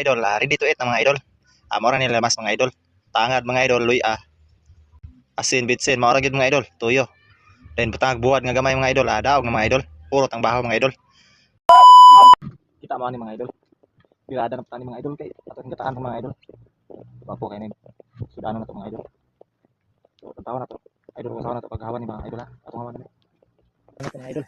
idol, ah, ready to eat na mga idol. Ah, mora nila mas mga idol. Tangad mga idol, luy ah. Asin bitsin, mora gid mga idol, tuyo. Then butang buhat nga gamay mga idol, ah, daog na mga idol. Puro tang baho mga idol. Kita mo ni mga idol. Birada na tani mga idol kay ato gataan mga idol. Bapo kay nin. Sudano na to mga idol. So, tawa na to. Idol ko na to paghawan ni mga idol ha. Ato hawan na. Ano to mga idol?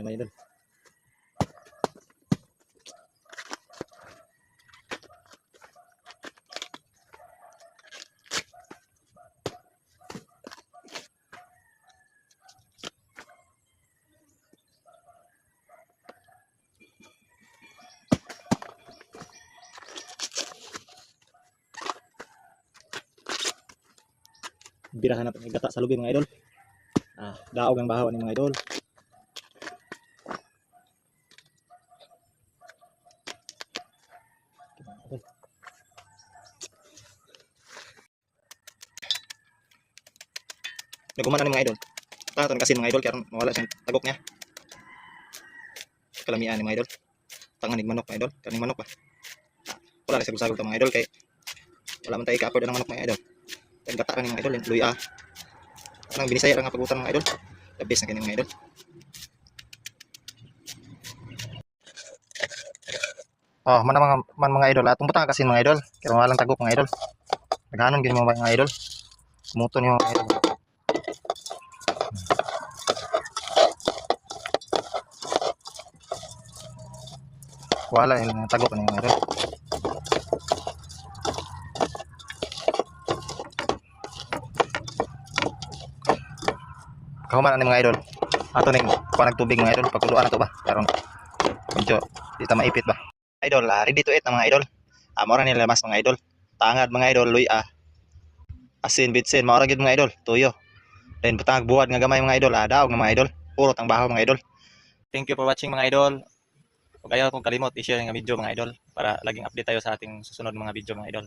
Ano mga idol? birahan natin yung gata sa lubi mga idol. Ah, daog ang bahaw ni mga idol. Naguman na ni mga idol. Tangan kasi mga idol kaya mawala siyang tagok niya. Kalamian ni mga idol. Tangan manok mga idol. Kaning manok ba? Wala na sagol-sagol to mga idol kay wala man tayo ka-afford ng manok mga idol. Ka ni mga idol, luya. Anong binisaya ang pagutan mga idol. Best na kini mga idol. Oh, man mga man mga idol, atong butang kasi mga idol. Kaya walang tagok mga idol. Naghanon gini mga mga idol. Kumuton yung mga idol. Wala yung tagok ni mga idol. Kahuman ani mga idol. Ato ning kuha nagtubig mga idol, pagkuluan na to ba? Karon medyo di ta maipit ba. Idol, ah, ready to eat na mga idol. Ah, mora nila mas mga idol. Tangad mga idol, luy ah. Asin bitsin, mora gid mga idol, tuyo. Then butang buhat nga gamay mga idol, ah, daog nga mga idol. Puro tang baho mga idol. Thank you for watching mga idol. Huwag ayaw kong kalimot i-share nga video mga idol para laging update tayo sa ating susunod mga video mga idol.